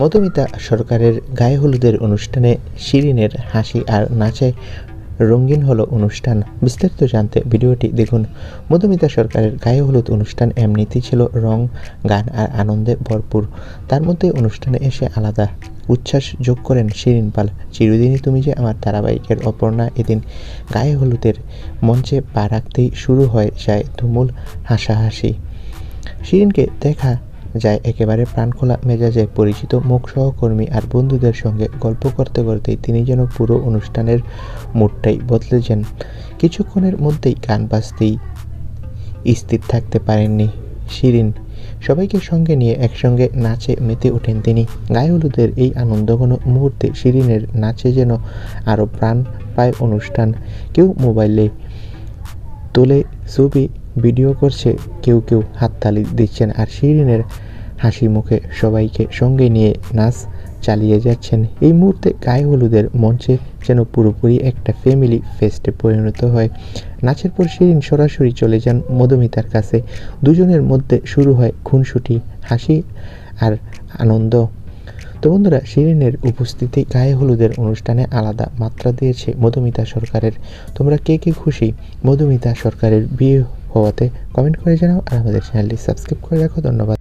মধুমিতা সরকারের গায়ে হলুদের অনুষ্ঠানে শিরিনের হাসি আর নাচে রঙিন হলো অনুষ্ঠান। বিস্তারিত জানতে ভিডিওটি দেখুন। মধুমিতা সরকারের গায়ে হলুদ অনুষ্ঠান এমনিতেই ছিল রং, গান আর আনন্দে ভরপুর। তার মধ্যে অনুষ্ঠানে এসে আলাদা উচ্ছ্বাস যোগ করেন শিরিন পাল। চিরদিনই তুমি যে আমার ধারাবাহিকের অপর্ণা, এদিন গায়ে হলুদের মঞ্চে পা রাখতেই শুরু হয়ে যায় তুমুল হাসাহাসি। শিরিনকে দেখা যায় একেবারে প্রাণখোলা মেজাজে পরিচিত মুখ সহকর্মী আর বন্ধুদের সঙ্গে গল্প করতে করতেই তিনি যেন পুরো অনুষ্ঠানের মুডটাই বদলে যান কিছুক্ষণের মধ্যেই গান বাজতেই স্থির থাকতে পারেননি শিরিন। সবাইকে সঙ্গে নিয়ে একসঙ্গে নাচে মেতে ওঠেন তিনি। গায়ে হলুদের এই আনন্দঘন মুহূর্তে শিরিনের নাচে যেন আরও প্রাণ পায় অনুষ্ঠান। কেউ মোবাইলে তোলে ছবি ভিডিও করছে, কেউ কেউ হাততালি দিচ্ছেন আর শিরিনের হাসি মুখে সবাইকে সঙ্গে নিয়ে নাচ চালিয়ে যাচ্ছেন। এই মুহূর্তে গায়ে হলুদের মঞ্চে যেন পুরোপুরি একটা ফ্যামিলি ফেস্টে পরিণত হয়। নাচের পর শিরিন সরাসরি চলে যান মধুমিতার কাছে। দুজনের মধ্যে শুরু হয় খুনসুটি, হাসি আর আনন্দ। তো বন্ধুরা, শিরিনের উপস্থিতি গায়ে হলুদের অনুষ্ঠানে আলাদা মাত্রা দিয়েছে মধুমিতা সরকারের। তোমরা কে কে খুশি? মধুমিতা সরকারের বিয়ে হওয়াতে কমেন্ট করে জানাও আর আমাদের চ্যানেলটি সাবস্ক্রাইব করে রাখো। ধন্যবাদ।